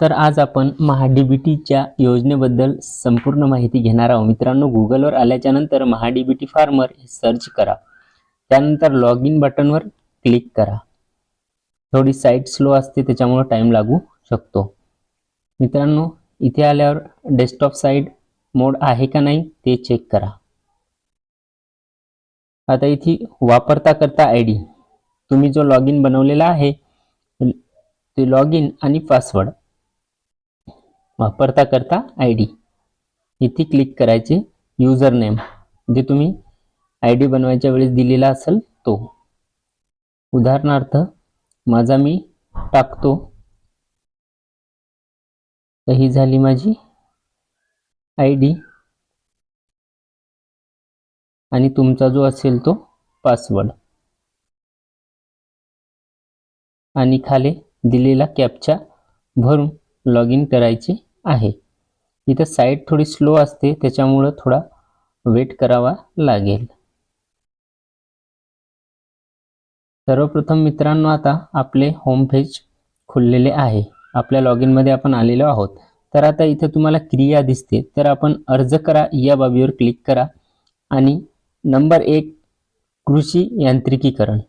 तर आज आपण महाडीबीटीच्या बी टीच्या योजनेबद्दल संपूर्ण माहिती घेणार आहोत. मित्रांनो गुगलवर आल्याच्यानंतर महाडीबीटी बी टी फार्मर हे सर्च करा. त्यानंतर लॉग इन बटनवर क्लिक करा. थोडी साईट स्लो असते त्याच्यामुळे टाईम लागू शकतो. मित्रांनो इथे आल्यावर डेस्कटॉप साईड मोड आहे का नाही ते चेक करा. आता इथे वापरता करता आय डी. तुम्ही जो लॉग इन बनवलेला आहे ते लॉग इन आणि पासवर्ड. वापरता करता आय डी इथे क्लिक करायचे युजर नेम जे तुम्ही आय डी बनवायच्या वेळेस दिलेला असेल तो. उदाहरणार्थ माझा मी टाकतो. तर ही झाली माझी आय डी आणि तुमचा जो असेल तो पासवर्ड आणि खाली दिलेला कॅपचा भरून लॉग इन करायचे. आहे. इथं साईट थोडी स्लो असते त्याच्यामुळं थोडा वेट करावा लागेल. सर्वप्रथम मित्रांनो आता आपले होम पेज खुललेले आहे. आपल्या लॉग इनमध्ये आपण आलेलो आहोत. तर आता इथं तुम्हाला क्रिया दिसते. तर आपण अर्ज करा या बाबीवर क्लिक करा आणि नंबर एक कृषी यांत्रिकीकरण.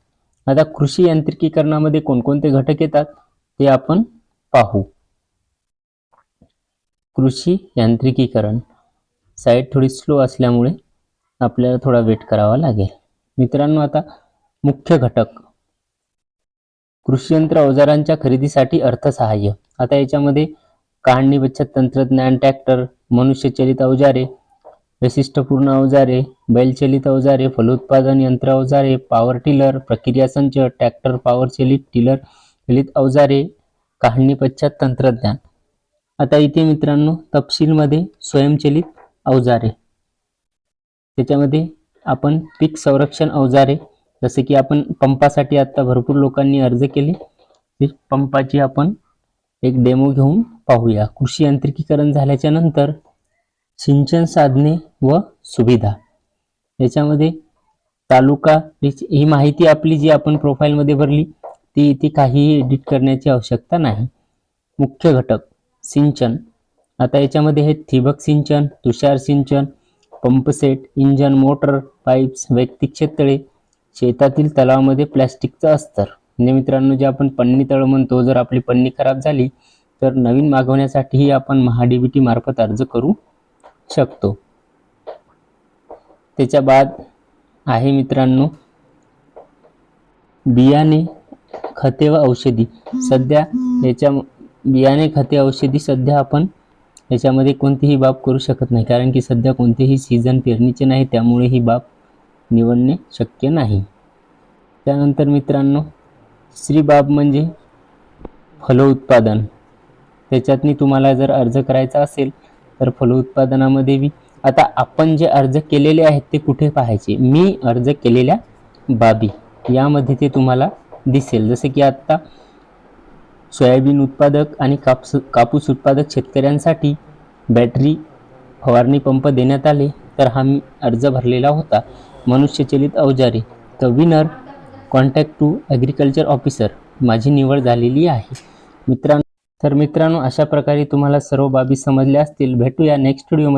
आता कृषी यांत्रिकीकरणामध्ये कोणकोणते घटक येतात ते आपण पाहू. कृषी यांत्रिकीकरण साईट थोडी स्लो असल्यामुळे आपल्याला थोडा वेट करावा लागेल. मित्रांनो आता मुख्य घटक. कृषी यंत्र अवजारांच्या खरेदीसाठी अर्थसहाय्य. आता याच्यामध्ये काढणी बचत तंत्रज्ञान ट्रॅक्टर मनुष्यचलित अवजारे वैशिष्ट्यपूर्ण अवजारे बैलचलित अवजारे फलोत्पादन यंत्र अवजारे पॉवर टिलर प्रक्रिया संच ट्रॅक्टर पॉवर चलित टिलर चलित अवजारे काढणी पश्चात तंत्रज्ञान. आता इथे मित्रांनो तपशीलमध्ये स्वयंचलित अवजारे. त्याच्यामध्ये आपण पीक संरक्षण अवजारे जसे की आपण पंपासाठी आता भरपूर लोकांनी अर्ज केले. ते पंपाची आपण एक डेमो घेऊन पाहूया. कृषी यांत्रिकीकरण झाल्याच्यानंतर सिंचन साधने व सुविधा. याच्यामध्ये तालुका ही माहिती आपली जी आपण प्रोफाईलमध्ये भरली ती इथे काहीही एडिट करण्याची आवश्यकता नाही. मुख्य घटक. सिंचन. आता याच्यामध्ये हे ठिबक सिंचन तुषार सिंचन पंपसेट इंजन मोटर पाईप्स वैयक्तिक क्षेत्रे शेतातील तलावामध्ये प्लॅस्टिकचं अस्तर. म्हणजे मित्रांनो जे आपण पन्नी तळ म्हणतो जर आपली पन्नी खराब झाली तर नवीन मागवण्यासाठीही आपण महाडीबीटी मार्फत अर्ज करू शकतो. त्याच्या बाद आहे मित्रांनो बियाणे खते व औषधी. सध्या याच्या बियाणे खते औषधी सध्या आपण याच्यामध्ये कोणतीही बाब करू शकत नाही. कारण की सध्या कोणतेही सीझन पेरणीचे नाही त्यामुळे ही बाब निवडणे शक्य नाही. त्यानंतर मित्रांनो तिसरी बाब म्हणजे फलोत्पादन त्याच्यातनी तुम्हाला जर अर्ज करायचा असेल तर फलोत्पादनामध्ये बी. आता आपण जे अर्ज केलेले आहेत ते कुठे पाहायचे? मी अर्ज केलेल्या बाबी. यामध्ये ते तुम्हाला दिसेल. जसे की आत्ता सोयाबीन उत्पादक आणि कापस कापूस उत्पादक शेतकऱ्यांसाठी बॅटरी फवारणी पंप देण्यात आले तर हा मी अर्ज भरलेला होता. मनुष्यचलित अवजारे the winner contact to agriculture officer माझी निवड झालेली आहे. मित्रांनो तर मित्रांनो अशा प्रकारे तुम्हाला सर्व बाबी समजल्या असतील. भेटूया नेक्स्ट व्हिडिओमध्ये